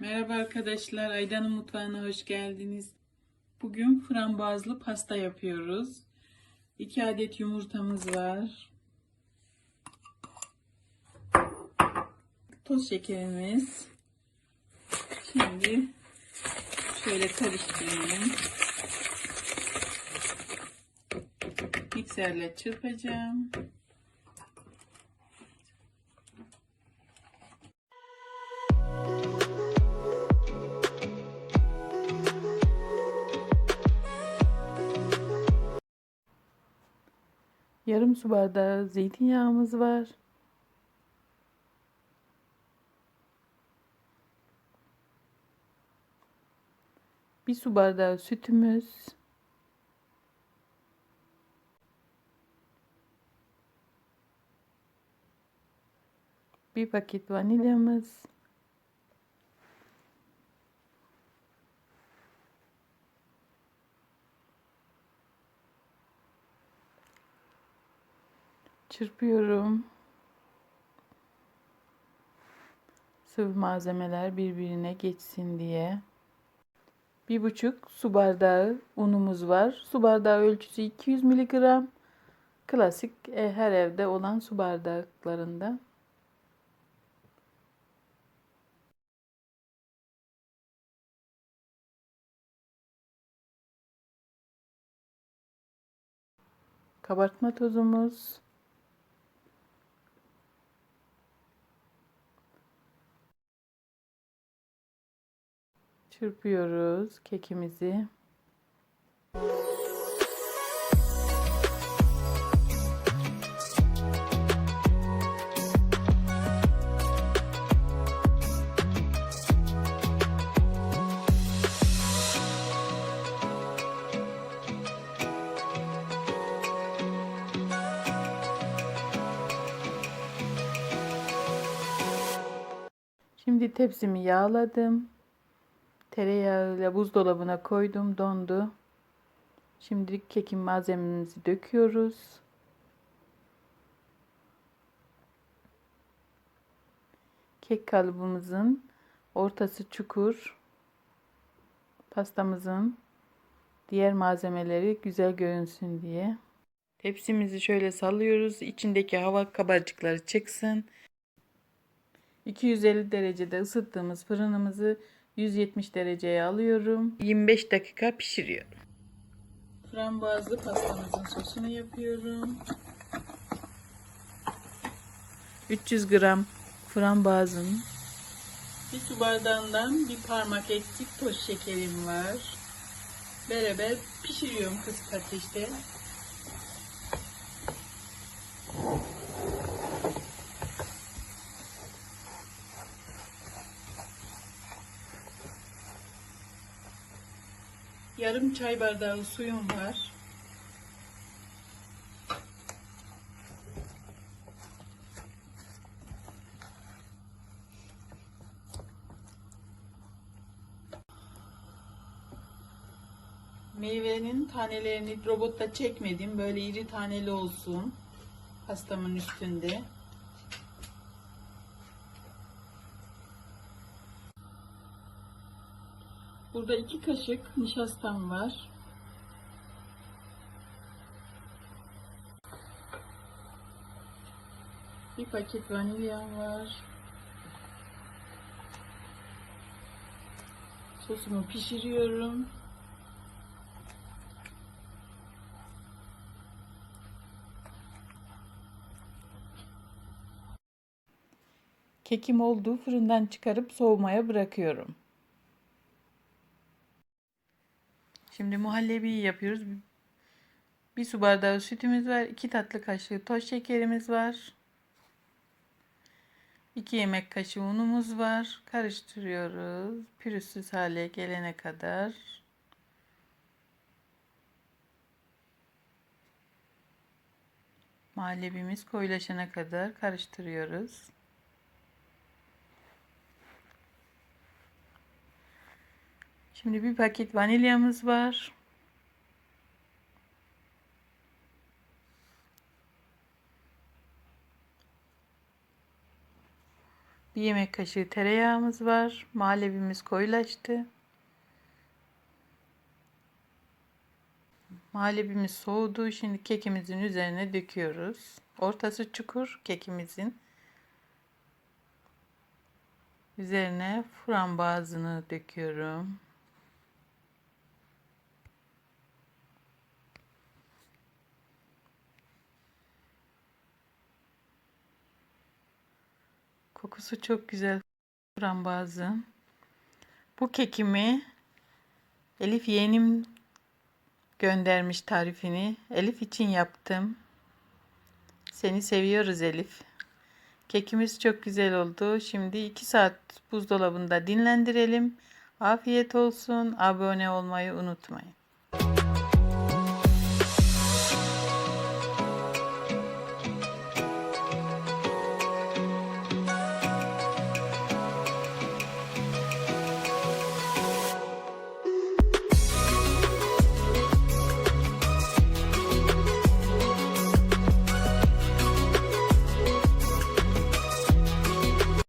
Merhaba arkadaşlar, Aydan'ın mutfağına hoş geldiniz. Bugün frambuazlı pasta yapıyoruz. 2 adet yumurtamız var. Toz şekerimiz. Şimdi şöyle karıştırayım. Mikserle çırpacağım. Yarım su bardağı zeytinyağımız var. Bir su bardağı sütümüz. Bir paket vanilyamız. Çırpıyorum. Sıvı malzemeler birbirine geçsin diye. Bir buçuk su bardağı unumuz var. Su bardağı ölçüsü 200 miligram. Klasik e, her evde olan su bardaklarında. Kabartma tozumuz. Çırpıyoruz kekimizi. Şimdi tepsimi yağladım. Tereyağıyla buzdolabına koydum, dondu. Şimdi kekin malzememizi döküyoruz. Kek kalıbımızın ortası çukur. Pastamızın diğer malzemeleri güzel görünsün diye. Tepsimizi şöyle sallıyoruz. İçindeki hava kabarcıkları çıksın. 250 derecede ısıttığımız fırınımızı 170 dereceye alıyorum. 25 dakika pişiriyorum. Frambuazlı pastamızın sosunu yapıyorum. 300 gram frambuazın bir su bardağından bir parmak eksik toz şekerim var. Beraber pişiriyorum kısık ateşte. Yarım çay bardağı suyum var. Meyvenin tanelerini robotta çekmedim. Böyle iri taneli olsun. Pastamın üstünde. Burada iki kaşık nişastam var. Bir paket vanilyam var. Sosumu pişiriyorum. Kekim olduğu fırından çıkarıp soğumaya bırakıyorum. Şimdi muhallebi yapıyoruz. Bir su bardağı sütümüz var. 2 tatlı kaşığı toz şekerimiz var. 2 yemek kaşığı unumuz var. Karıştırıyoruz. Pürüzsüz hale gelene kadar. Muhallebimiz koyulaşana kadar karıştırıyoruz. Şimdi bir paket vanilyamız var. Bir yemek kaşığı tereyağımız var. Muhallebimiz koyulaştı. Muhallebimiz soğudu. Şimdi kekimizin üzerine döküyoruz. Ortası çukur kekimizin. Üzerine frambazını döküyorum. Kokusu çok güzel frambazı. Bu kekimi Elif yeğenim göndermiş tarifini. Elif için yaptım. Seni seviyoruz Elif. Kekimiz çok güzel oldu. Şimdi 2 saat buzdolabında dinlendirelim. Afiyet olsun. Abone olmayı unutmayın.